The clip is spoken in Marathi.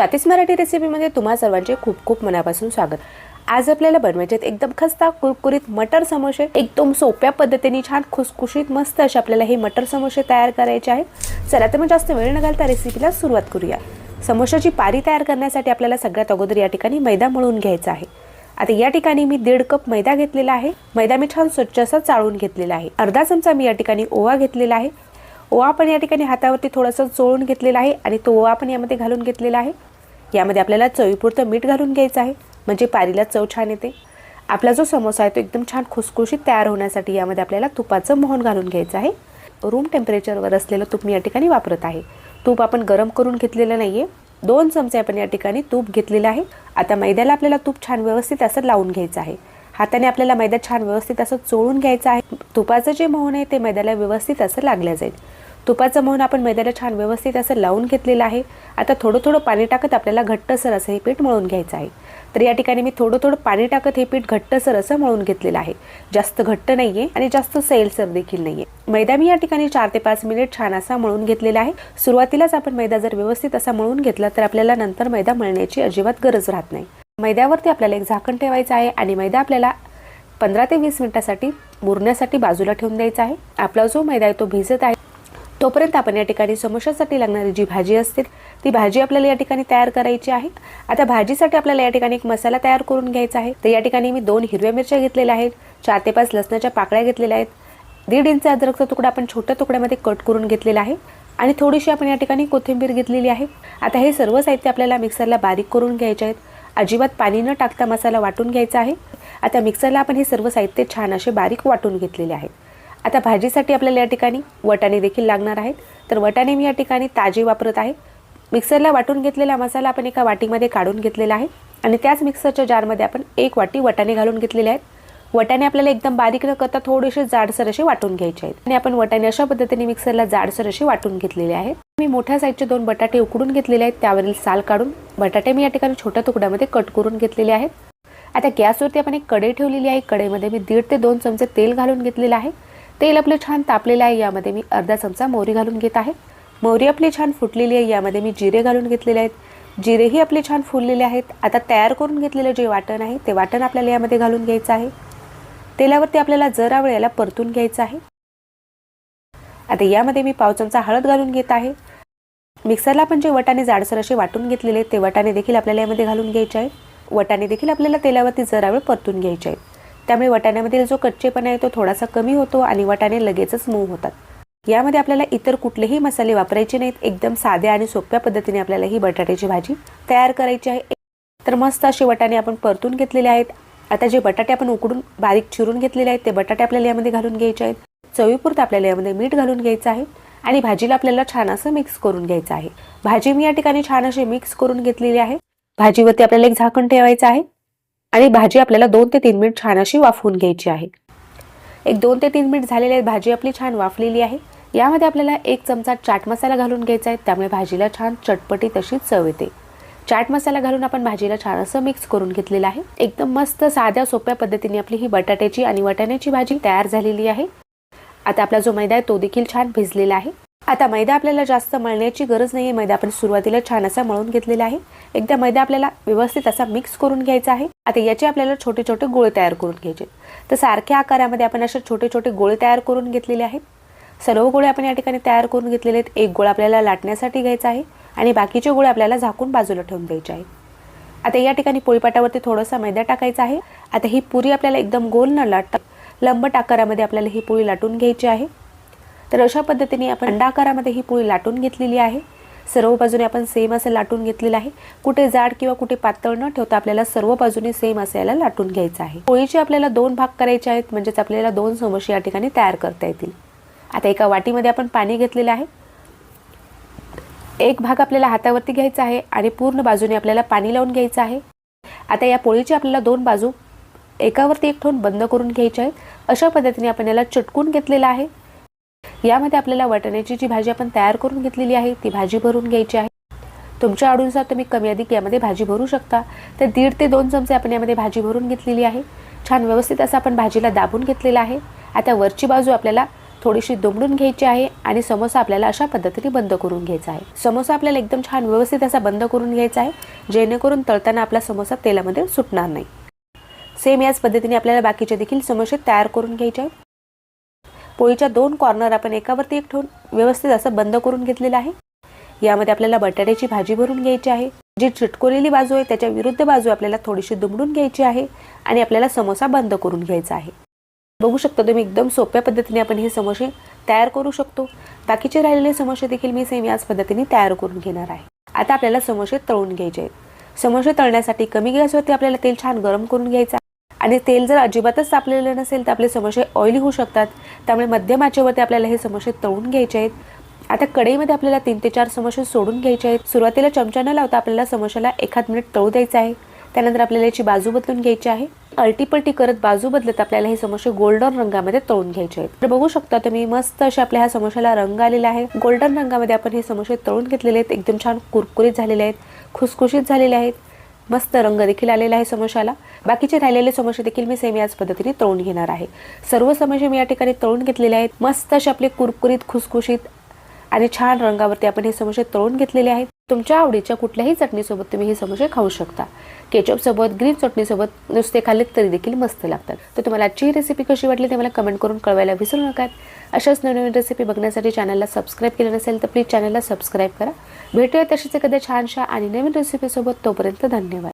स्वातीस मराठी रेसिपीमध्ये तुम्हा सर्वांचे खूप खूप मनापासून स्वागत. आज आपल्याला बनवायचे आहेत एकदम खस्ता कुरकुरीत मटर समोसे. एकदम सोप्या पद्धतीने छान खुसखुशीत मस्त असे आपल्याला हे मटर समोसे तयार करायचे आहेत. चला तर मग जास्त वेळ न घालता रेसिपीला सुरुवात करूया. समोशाची पारी तयार करण्यासाठी आपल्याला सगळ्यात अगोदर या ठिकाणी मैदा मळून घ्यायचा आहे. आता या ठिकाणी मी दीड कप मैदा घेतलेला आहे. मैदा मी छान स्वच्छ असा चाळून घेतलेला आहे. अर्धा चमचा मी या ठिकाणी ओवा घेतलेला आहे. ओवा पण या ठिकाणी हातावरती थोडंसं चोळून घेतलेला आहे आणि तो ओवा पण यामध्ये घालून घेतलेला आहे. यामध्ये आपल्याला चवीपुरतं मीठ घालून घ्यायचं आहे. म्हणजे पारीला चव छान येते. आपला जो समोसा आहे तो एकदम छान खुसखुशीत तयार होण्यासाठी यामध्ये आपल्याला तुपाचं मोहन घालून घ्यायचं आहे. रूम टेम्परेचरवर असलेलं तूप मी या ठिकाणी वापरत आहे. तूप आपण गरम करून घेतलेलं नाही आहे दोन चमचे आपण या ठिकाणी तूप घेतलेलं आहे. आता मैद्याला आपल्याला तूप छान व्यवस्थित असं लावून घ्यायचं आहे. हाताने आपल्याला मैदा छान व्यवस्थित असं चोळून घ्यायचं आहे. तुपाचं जे मोहन आहे ते मैद्याला व्यवस्थित असं लागलं जाईल. तुपाचं मोहन आपण मैद्याला छान व्यवस्थित असं लावून घेतलेलं आहे. आता थोडं थोडं पाणी टाकत आपल्याला घट्टसर असं हे पीठ मळून घ्यायचं आहे. तर या ठिकाणी मी थोडं थोडं पाणी टाकत हे पीठ घट्टसर असं मळून घेतलेलं आहे. जास्त घट्ट नाही आहे आणि जास्त सैलसर देखील नाही आहे मैदा मी या ठिकाणी चार ते पाच मिनिट छान असा मळून घेतलेला आहे. सुरुवातीलाच आपण मैदा जर व्यवस्थित असा मळून घेतला तर आपल्याला नंतर मैदा मळण्याची अजिबात गरज राहत नाही. मैद्यावरती आपल्याला एक झाकण ठेवायचं आहे आणि मैदा आपल्याला पंधरा ते वीस मिनिटासाठी मुरण्यासाठी बाजूला ठेवून द्यायचा आहे. आपला जो मैदा आहे तो भिजत आहे. तोपर्यंत आपण या ठिकाणी समोशासाठी लागणारी जी भाजी असते ती भाजी आपल्याला या ठिकाणी तयार करायची आहे आता भाजीसाठी आपल्याला या ठिकाणी एक मसाला तयार करून घ्यायचा आहे. तर या ठिकाणी मी दोन हिरव्या मिरच्या घेतलेल्या आहेत चार ते पाच लसणाच्या पाकळ्या घेतलेल्या आहेत. दीड इंच अद्रकचा तुकडा आपण छोट्या तुकड्यामध्ये कट करून घेतलेला आहे. आणि थोडीशी आपण या ठिकाणी कोथिंबीर घेतलेली आहे. आता हे सर्व साहित्य आपल्याला मिक्सरला बारीक करून घ्यायचे आहेत. अजिबात पाणी न टाकता मसाला वाटून घ्यायचा आहे. आता मिक्सरला आपण हे सर्व साहित्य छान असे बारीक वाटून घेतलेले आहेत आता भाजीसाठी आपल्याला या ठिकाणी वटाणे देखील लागणार आहेत. तर वटाणे मी या ठिकाणी ताजे वापरत आहे. मिक्सरला वाटून घेतलेला मसाला आपण एका वाटीमध्ये काढून घेतलेला आहे. आणि त्याच मिक्सरच्या जारमध्ये आपण एक वाटी वटाणे घालून घेतलेले आहेत. वटाणे आपल्याला एकदम बारीक न करता थोडेसे जाडसर असे वाटून घ्यायचे आहेत. आणि आपण वटाणे अशा पद्धतीने मिक्सरला जाडसर असे वाटून घेतलेले आहेत. मी मोठ्या साईजचे दोन बटाटे उकडून घेतलेले आहेत. त्यावरील साल काढून बटाटे मी या ठिकाणी छोट्या तुकड्यामध्ये कट करून घेतलेले आहेत. आता गॅसवरती आपण एक कढई ठेवलेली आहे. कढईमध्ये मी दीड ते दोन चमचे तेल घालून घेतलेलं आहे. तेल आपलं छान तापलेलं आहे यामध्ये मी अर्धा चमचा मोहरी घालून घेत आहे. मोहरी आपली छान फुटलेली आहे यामध्ये मी जिरे घालून घेतलेले आहेत. जिरेही आपले छान फुललेले आहेत. आता तयार करून घेतलेलं जे वाटण आहे ते वाटण आपल्याला यामध्ये घालून घ्यायचं आहे. तेलावरती आपल्याला जरा वेळ याला परतून घ्यायचं आहे. आता यामध्ये मी पाव चमचा हळद घालून घेत आहे. मिक्सरला आपण जे वटाणे जाडसर असे वाटून घेतलेले ते वटाणे देखील आपल्याला यामध्ये घालून घ्यायचे आहे. वटाणे देखील आपल्याला तेलावरती जरा वेळ परतून घ्यायचे आहेत. त्यामुळे वाटाण्यामधील जो कच्चेपणा आहे तो थोडासा कमी होतो आणि वाटाणे लगेचच मऊ होतात. यामध्ये आपल्याला इतर कुठलेही मसाले वापरायचे नाहीत. एकदम साध्या आणि सोप्या पद्धतीने आपल्याला ही बटाट्याची भाजी तयार करायची आहे. तर मस्त असे वटाणे आपण परतून घेतलेले आहेत. आता जे बटाटे आपण उकडून बारीक चिरून घेतलेले आहेत ते बटाटे आपल्याला यामध्ये घालून घ्यायचे आहेत. चवीपुरतं आपल्याला यामध्ये मीठ घालून घ्यायचं आहे आणि भाजीला आपल्याला छान असं मिक्स करून घ्यायचं आहे. भाजी मी या ठिकाणी छान अशी मिक्स करून घेतलेली आहे. भाजीवरती आपल्याला एक झाकण ठेवायचं आहे. आणि भाजी आपल्याला दोन ते तीन मिनिट छान अशी वाफवून घ्यायची आहे. एक दोन ते तीन मिनिट झालेले आहेत भाजी आपली छान वाफलेली आहे. यामध्ये आपल्याला एक चमचा चाट मसाला घालून घ्यायचा आहे त्यामुळे भाजीला छान चटपटी तशी चव येते. चाट मसाला घालून आपण भाजीला छान असं मिक्स करून घेतलेलं आहे. एकदम मस्त साध्या सोप्या पद्धतीने आपली ही बटाट्याची आणि वाटाण्याची भाजी तयार झालेली आहे. आता आपला जो मैदा आहे तो देखील छान भिजलेला आहे. आता मैदा आपल्याला जास्त मळण्याची गरज नाही आहे मैदा आपण सुरुवातीला छान असा मळून घेतलेला आहे. एकदा मैदा आपल्याला व्यवस्थित असा मिक्स करून घ्यायचा आहे. आता याचे आपल्याला छोटे छोटे गोळे तयार करून घ्यायचे. तर सारख्या आकारामध्ये आपण असे छोटे छोटे गोळे तयार करून घेतलेले आहेत. सर्व गोळे आपण या ठिकाणी तयार करून घेतलेले आहेत. एक गोळा आपल्याला लाटण्यासाठी घ्यायचा आहे आणि बाकीचे गोळे आपल्याला झाकून बाजूला ठेवून द्यायचे आहे. आता या ठिकाणी पोळीपाटावरती थोडासा मैदा टाकायचा आहे. आता ही पुरी आपल्याला एकदम गोल न लाटता लंबट आकारामध्ये आपल्याला ही पोळी लाटून घ्यायची आहे. तर अशा पद्धतीने आपण अंडाकारामध्ये ही पोळी लाटून घेतलेली आहे. सर्व बाजूने आपण सेम असं लाटून घेतलेलं आहे. कुठे जाड किंवा कुठे पातळ न ठेवता आपल्याला सर्व बाजूने सेम असायला याला लाटून घ्यायचं आहे. पोळीचे आपल्याला दोन भाग करायचे आहेत म्हणजेच आपल्याला दोन समोसे या ठिकाणी तयार करता येतील. आता एका वाटीमध्ये आपण पाणी घेतलेलं आहे. एक भाग आपल्याला हातावरती घ्यायचा आहे आणि पूर्ण बाजूने आपल्याला पाणी लावून घ्यायचं आहे. आता या पोळीची आपल्याला दोन बाजू एकावरती एक ठेवून बंद करून घ्यायचे आहेत. अशा पद्धतीने आपण याला चटकून घेतलेलं आहे. यामध्ये आपल्याला वाटण्याची जी भाजी आपण तयार करून घेतलेली आहे ती भाजी भरून घ्यायची आहे. तुमच्या आवडीनुसार तुम्ही कमी अधिक यामध्ये भाजी भरू शकता. तर दीड ते दोन चमचे आपण यामध्ये भाजी भरून घेतलेली आहे. छान व्यवस्थित असं आपण भाजीला दाबून घेतलेलं आहे. आता वरची बाजू आपल्याला थोडीशी दुमडून घ्यायची आहे आणि समोसा आपल्याला अशा पद्धतीने बंद करून घ्यायचा आहे. समोसा आपल्याला एकदम छान व्यवस्थित असा बंद करून घ्यायचा आहे जेणेकरून तळताना आपला समोसा तेलामध्ये सुटणार नाही. सेम याच पद्धतीने आपल्याला बाकीचे देखील समोसे तयार करून घ्यायचे आहेत. पोळीच्या दोन कॉर्नर आपण एकावरती एक ठेवून व्यवस्थित असं बंद करून घेतलेलं आहे. यामध्ये आपल्याला बटाट्याची भाजी भरून घ्यायची आहे. जी चिटकोलेली बाजू आहे त्याच्या विरुद्ध बाजू आपल्याला थोडीशी दुमडून घ्यायची आहे आणि आपल्याला समोसा बंद करून घ्यायचा आहे. बघू शकता तुम्ही एकदम सोप्या पद्धतीने आपण हे समोसे तयार करू शकतो. बाकीचे राहिलेले समोसे देखील मी सेम याच पद्धतीने तयार करून घेणार आहे. आता आपल्याला समोसे तळून घ्यायचे आहेत. समोसे तळण्यासाठी कमी गॅसवरती आपल्याला तेल छान गरम करून घ्यायचं आहे. आणि तेल जर अजिबातच तापलेलं नसेल तर आपले समोसे ऑइली होऊ शकतात. त्यामुळे मध्यम आचेवरती आपल्याला हे समोसे तळून घ्यायचे आहेत. आता कढईमध्ये आपल्याला तीन ते चार समोसे सोडून घ्यायचे आहेत. सुरुवातीला चमचा न लावता आपल्याला समोशाला एखाद मिनिट तळू द्यायचं आहे. त्यानंतर आपल्याला याची बाजू बदलून घ्यायची आहे. अल्टीपल्टी करत बाजू बदलत आपल्याला हे समोसे गोल्डन रंगामध्ये तळून घ्यायचे आहेत. तर बघू शकता तुम्ही मस्त असे आपल्या ह्या समोशाला रंग आलेला आहे. गोल्डन रंगामध्ये आपण हे समोसे तळून घेतलेले आहेत. एकदम छान कुरकुरीत झालेले आहेत. खुसखुशीत झालेले आहेत. मस्त रंग देखील आलेला आहे समोशाला बाकीचे राहिलेले समोसे देखील मी सेम याच पद्धतीने तळून घेणार आहे. सर्व समोसे मी या ठिकाणी तळून घेतलेले आहेत. मस्त असे आपले कुरकुरीत खुसखुशीत आणि छान रंगावरती आपण हे समोसे तळून घेतलेले आहेत. तुमच्या आवडीच्या कुठल्याही चटणीसोबत तुम्ही हे समोसे खाऊ शकता. केचप सोबत ग्रीन चटणीसोबत नुसते खाल्ले तरी देखील मस्त लागतात. तर तुम्हाला आजची रेसिपी कशी वाटली ते मला कमेंट करून कळवायला विसरू नका अशाच नवीन रेसिपी बघण्यासाठी चॅनलला सबस्क्राईब केलं नसेल तर प्लीज चॅनलला सबस्क्राईब करा. भेटूया तशीच एखाद्या छानशा आणि नवीन रेसिपीसोबत तोपर्यंत धन्यवाद.